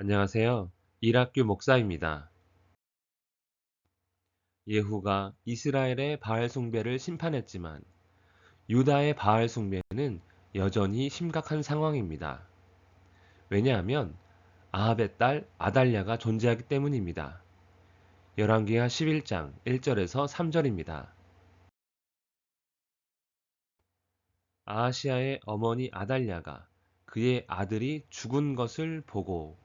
안녕하세요. 이락규 목사입니다. 예후가 이스라엘의 바알 숭배를 심판했지만 유다의 바알 숭배는 여전히 심각한 상황입니다. 왜냐하면 아합의 딸 아달랴가 존재하기 때문입니다. 열왕기하 11장 1절에서 3절입니다. 아하시아의 어머니 아달랴가 그의 아들이 죽은 것을 보고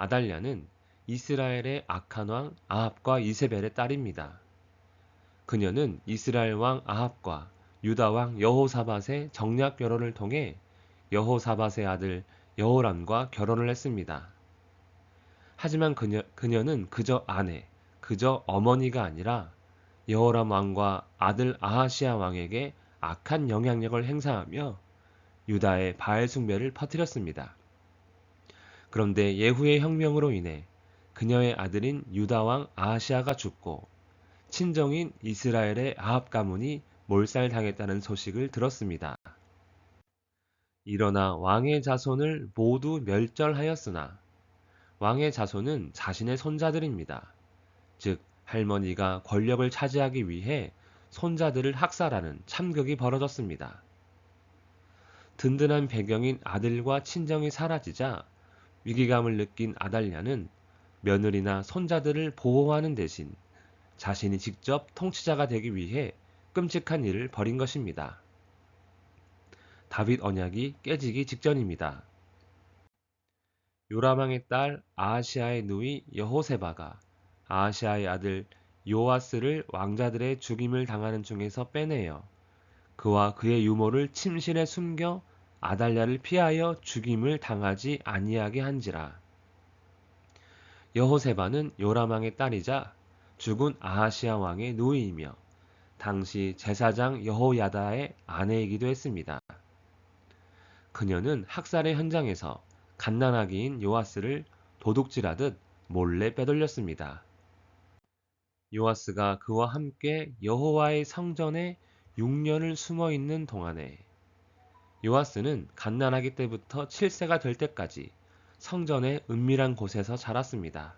아달랴는 이스라엘의 악한 왕 아합과 이세벨의 딸입니다. 그녀는 이스라엘 왕 아합과 유다 왕 여호사밧의 정략 결혼을 통해 여호사밧의 아들 여호람과 결혼을 했습니다. 하지만 그녀, 그녀는 그저 아내, 그저 어머니가 아니라 여호람 왕과 아들 아하시아 왕에게 악한 영향력을 행사하며 유다의 바알 숭배를 퍼뜨렸습니다. 그런데 예후의 혁명으로 인해 그녀의 아들인 유다 왕 아하시아가 죽고 친정인 이스라엘의 아합 가문이 몰살당했다는 소식을 들었습니다. 일어나 왕의 자손을 모두 멸절하였으나 왕의 자손은 자신의 손자들입니다. 즉 할머니가 권력을 차지하기 위해 손자들을 학살하는 참극이 벌어졌습니다. 든든한 배경인 아들과 친정이 사라지자 위기감을 느낀 아달랴는 며느리나 손자들을 보호하는 대신 자신이 직접 통치자가 되기 위해 끔찍한 일을 벌인 것입니다. 다윗 언약이 깨지기 직전입니다. 요라망의 딸 아하시아의 누이 여호세바가 아하시아의 아들 요아스를 왕자들의 죽임을 당하는 중에서 빼내어 그와 그의 유모를 침실에 숨겨 아달랴를 피하여 죽임을 당하지 아니하게 한지라. 여호세바는 요라망의 딸이자 죽은 아하시아 왕의 누이이며 당시 제사장 여호야다의 아내이기도 했습니다. 그녀는 학살의 현장에서 갓난아기인 요아스를 도둑질하듯 몰래 빼돌렸습니다. 요아스가 그와 함께 여호와의 성전에 6년을 숨어 있는 동안에 요아스는 갓난아기 때부터 7세가 될 때까지 성전의 은밀한 곳에서 자랐습니다.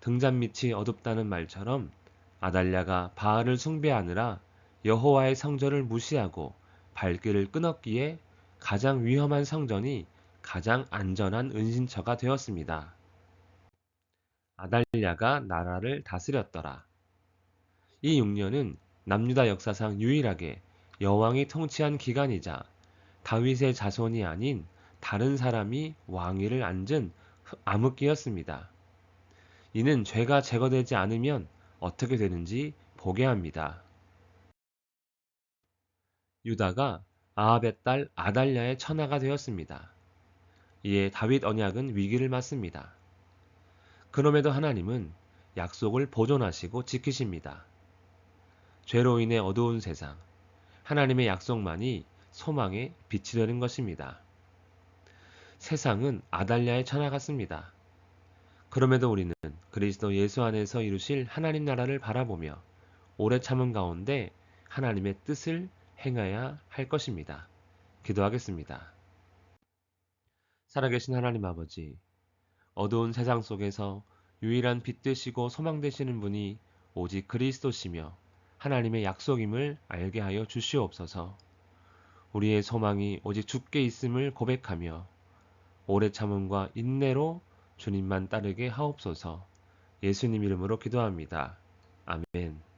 등잔 밑이 어둡다는 말처럼 아달랴가 바알을 숭배하느라 여호와의 성전을 무시하고 발길을 끊었기에 가장 위험한 성전이 가장 안전한 은신처가 되었습니다. 아달랴가 나라를 다스렸더라. 이 6년은 남유다 역사상 유일하게 여왕이 통치한 기간이자 다윗의 자손이 아닌 다른 사람이 왕위를 앉은 암흑기였습니다. 이는 죄가 제거되지 않으면 어떻게 되는지 보게 합니다. 유다가 아합의 딸 아달랴의 처나가 되었습니다. 이에 다윗 언약은 위기를 맞습니다. 그럼에도 하나님은 약속을 보존하시고 지키십니다. 죄로 인해 어두운 세상, 하나님의 약속만이 소망의 빛이 되는 것입니다. 세상은 아달랴의 천하 같습니다. 그럼에도 우리는 그리스도 예수 안에서 이루실 하나님 나라를 바라보며 오래 참은 가운데 하나님의 뜻을 행해야 할 것입니다. 기도하겠습니다. 살아계신 하나님 아버지, 어두운 세상 속에서 유일한 빛 되시고 소망 되시는 분이 오직 그리스도시며 하나님의 약속임을 알게 하여 주시옵소서. 우리의 소망이 오직 주께 있음을 고백하며 오래 참음과 인내로 주님만 따르게 하옵소서. 예수님 이름으로 기도합니다. 아멘.